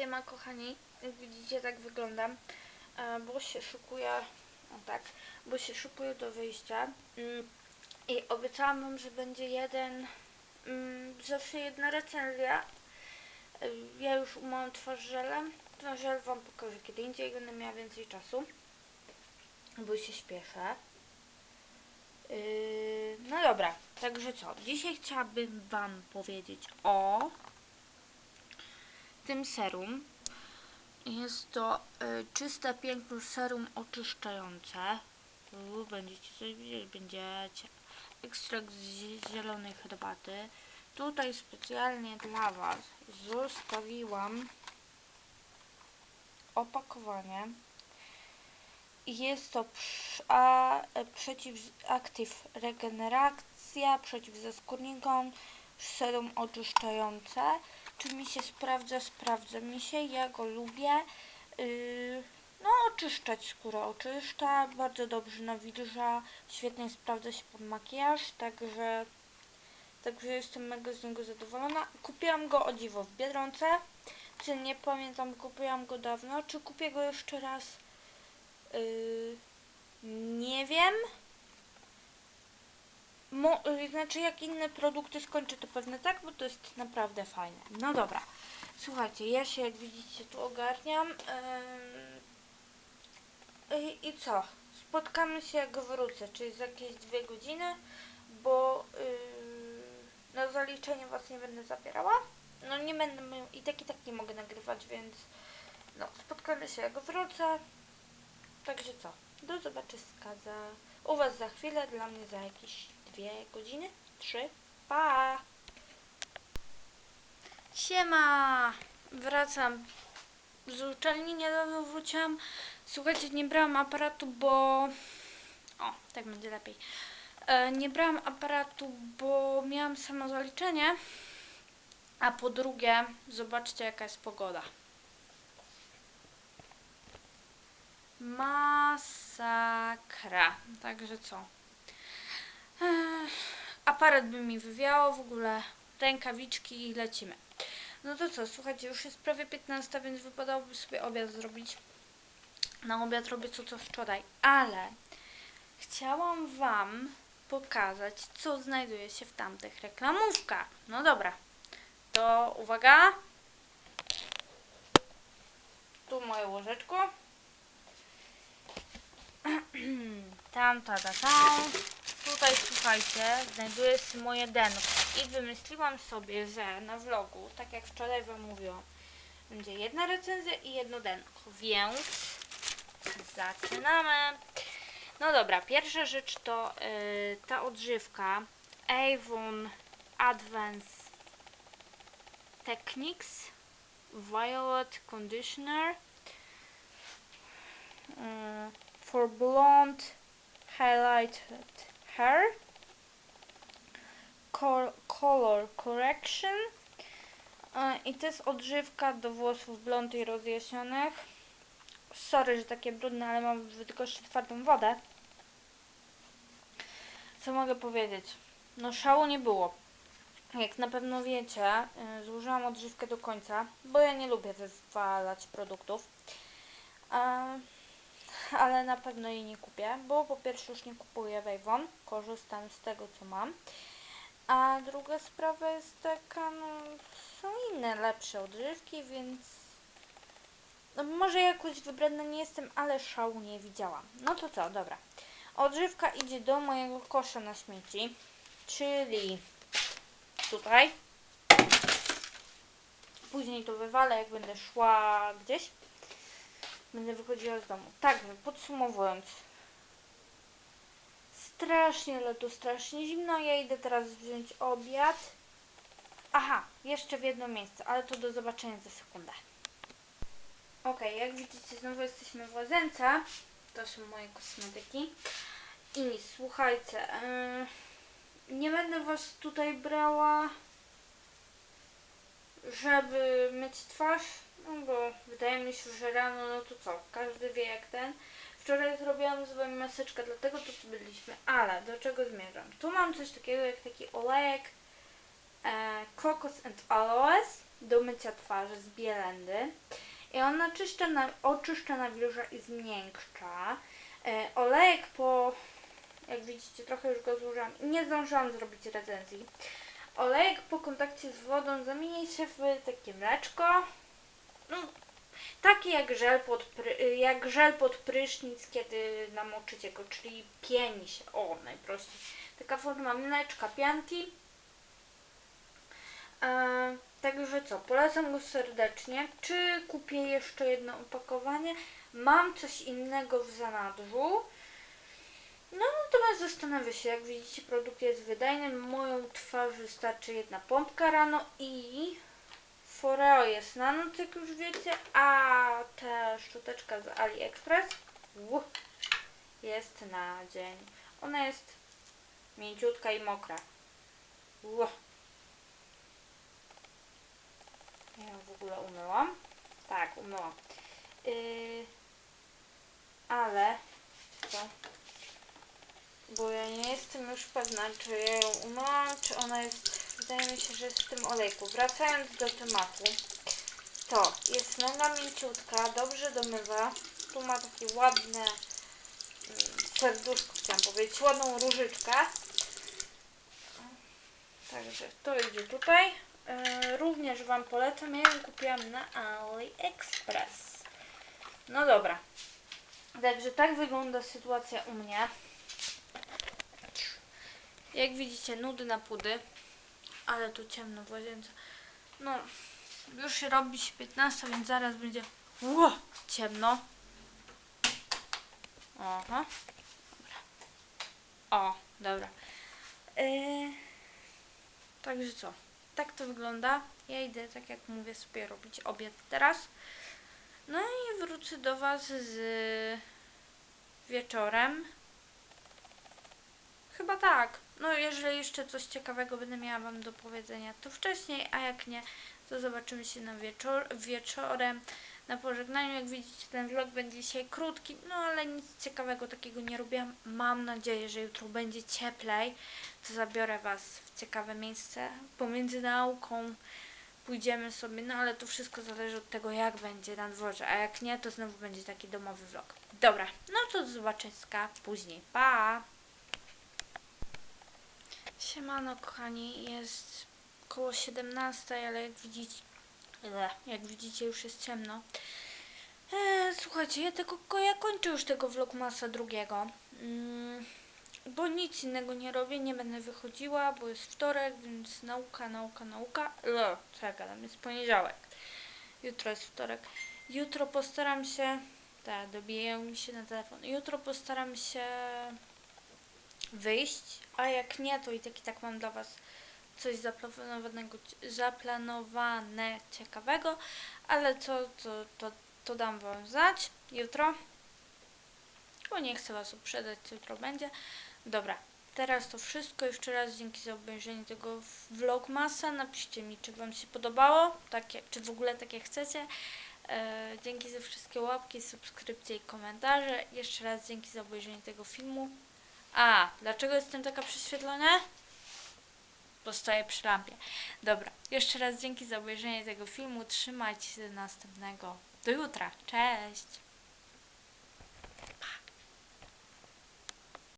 Siema kochani, jak widzicie tak wyglądam, e, bo się szykuję, o tak, bo się szykuję do wyjścia. Mm, i obiecałam wam, że będzie jeden, mm, zawsze jedna recenzja. E, Ja już umyłam twarz żelem, ten żel wam pokażę kiedy indziej, będę miała więcej czasu, bo się śpieszę. Yy, no dobra, także co, dzisiaj chciałabym wam powiedzieć o tym serum. Jest to y, czyste, piękne serum oczyszczające. Tu będziecie coś widzieć, będziecie. Ekstrakt z zie- zielonej herbaty. Tutaj specjalnie dla Was zostawiłam opakowanie. Jest to a, e, przeciw Active Regeneracja, przeciw zaskórnikom, serum oczyszczające. Czy mi się sprawdza? Sprawdza mi się, ja go lubię. Yy, no, oczyszczać skórę oczyszcza, bardzo dobrze nawilża, świetnie sprawdza się pod makijaż, także, także jestem mega z niego zadowolona. Kupiłam go o dziwo w Biedronce, czy nie pamiętam, kupiłam go dawno, czy kupię go jeszcze raz? Yy, nie wiem. Mo, y, znaczy jak inne produkty skończę to pewnie tak, bo to jest naprawdę fajne. No dobra. Słuchajcie, ja się jak widzicie tu ogarniam. Yy, i, co? Spotkamy się jak wrócę, czyli za jakieś dwie godziny, bo yy, na zaliczenie was nie będę zabierała. No nie będę, i tak i tak nie mogę nagrywać, więc no, spotkamy się jak wrócę. Także co? Do zobaczyska za, u was za chwilę, dla mnie za jakieś dwie godziny, trzy. Pa! Siema! Wracam z uczelni, niedawno wróciłam. Słuchajcie, nie brałam aparatu, bo... O, tak będzie lepiej. E, nie brałam aparatu, bo miałam samo zaliczenie. A po drugie, zobaczcie jaka jest pogoda. Masakra. Także co? Aparat by mi wywiało, w ogóle rękawiczki i lecimy. No to co, słuchajcie, już jest prawie 15, więc wypadałoby sobie obiad zrobić. Na obiad robię co co wczoraj, ale chciałam Wam pokazać, co znajduje się w tamtych reklamówkach. No dobra, to uwaga. Tu moje łożeczko. tam, ta, ta, tam. Tutaj, słuchajcie, znajduje się moje denko. I wymyśliłam sobie, że na vlogu, tak jak wczoraj Wam mówiłam, będzie jedna recenzja i jedno denko. Więc zaczynamy. No dobra, pierwsza rzecz to yy, ta odżywka Avon Advanced Techniques Violet Conditioner yy, for blonde highlighted hair Col color correction i to jest odżywka do włosów blond i rozjaśnionych sorry, że takie brudne, ale mam w Bydgoszczy twardą wodę co mogę powiedzieć? No szału nie było. Jak na pewno wiecie, yy, zużyłam odżywkę do końca, bo ja nie lubię wywalać produktów. Ale na pewno jej nie kupię, bo po pierwsze już nie kupuję Avon, korzystam z tego co mam. A druga sprawa jest taka, no są inne lepsze odżywki, więc no, może jakoś wybredna nie jestem, ale szału nie widziałam. No to co, dobra. Odżywka idzie do mojego kosza na śmieci, czyli tutaj. Później to wywalę, jak będę szła gdzieś. Będę wychodziła z domu. Także, podsumowując. Strasznie lato, strasznie zimno. Ja idę teraz wziąć obiad. Aha, jeszcze w jedno miejsce, ale to do zobaczenia za sekundę. Ok, jak widzicie, znowu jesteśmy w łazience. To są moje kosmetyki. I słuchajcie, yy, nie będę was tutaj brała, żeby myć twarz, no bo wydaje mi się, że rano, no to co, każdy wie jak ten. Wczoraj zrobiłam z wami maseczkę, dlatego tu byliśmy, ale do czego zmierzam? Tu mam coś takiego jak taki olejek e, Cocos and Aloes. do mycia twarzy z bielendy. I on oczyszcza, na, oczyszcza nawilża i zmiękcza. E, olejek po, jak widzicie, trochę już go zużyłam. Nie zdążyłam zrobić recenzji. Olejek po kontakcie z wodą zamieni się w takie mleczko. No, taki jak żel, pod jak żel pod prysznic, kiedy namoczycie go, czyli pieni się. O, najprościej. Taka forma mleczka, pianki. E, także co, polecam go serdecznie. Czy kupię jeszcze jedno opakowanie? Mam coś innego w zanadrzu. No natomiast zastanawiam się, jak widzicie produkt jest wydajny. Moją twarz wystarczy jedna pompka rano i Foreo jest na noc, jak już wiecie, a ta szczoteczka z AliExpress uh, jest na dzień. Ona jest mięciutka i mokra. Uh. Ja ją w ogóle umyłam. Tak, umyłam. Yy, ale? Bo ja nie jestem już pewna, czy ja ją umyłam, czy ona jest. Wydaje mi się, że jest w tym olejku. Wracając do tematu, to jest mega mięciutka, dobrze domywa. Tu ma takie ładne mm, serduszko, chciałam powiedzieć, ładną różyczkę. Także to idzie tutaj. Yy, również Wam polecam, ja ją kupiłam na AliExpress. No dobra. Także tak wygląda sytuacja u mnie. Jak widzicie, nudy na pudy. Ale tu ciemno w łazience. No, już się robi się 15, więc zaraz będzie ło, ciemno. Aha. Dobra. O, dobra. Yy, także co? Tak to wygląda. Ja idę, tak jak mówię, sobie robić obiad teraz. No i wrócę do Was z wieczorem. Chyba tak. No jeżeli jeszcze coś ciekawego będę miała Wam do powiedzenia, to wcześniej, a jak nie, to zobaczymy się na wieczor wieczorem. Na pożegnaniu, jak widzicie, ten vlog będzie dzisiaj krótki, no ale nic ciekawego takiego nie robiłam. Mam nadzieję, że jutro będzie cieplej, to zabiorę Was w ciekawe miejsce pomiędzy nauką. Pójdziemy sobie, no ale to wszystko zależy od tego, jak będzie na dworze, a jak nie, to znowu będzie taki domowy vlog. Dobra, no to do zobaczenia później. Pa! Siemano kochani, jest około 17, ale jak widzicie, jak widzicie już jest ciemno. Eee, słuchajcie, ja tego ja kończę już tego vlogmasa drugiego. Mm, bo nic innego nie robię, nie będę wychodziła, bo jest wtorek, więc nauka, nauka, nauka. Lo, co ja gadam, jest poniedziałek. Jutro jest wtorek. Jutro postaram się, tak, dobijają mi się na telefon. Jutro postaram się wyjść, a jak nie, to i tak i tak mam dla Was coś zaplanowanego, zaplanowane ciekawego, ale co, to, to, to dam Wam znać jutro, bo nie chcę Was uprzedzać, co jutro będzie. Dobra, teraz to wszystko. Jeszcze raz dzięki za obejrzenie tego vlogmasa. Napiszcie mi, czy Wam się podobało, tak jak, czy w ogóle tak jak chcecie. E, dzięki za wszystkie łapki, subskrypcje i komentarze. Jeszcze raz dzięki za obejrzenie tego filmu. A, dlaczego jestem taka prześwietlona? Bo stoję przy lampie. Dobra, jeszcze raz dzięki za obejrzenie tego filmu. Trzymajcie się do następnego. Do jutra. Cześć!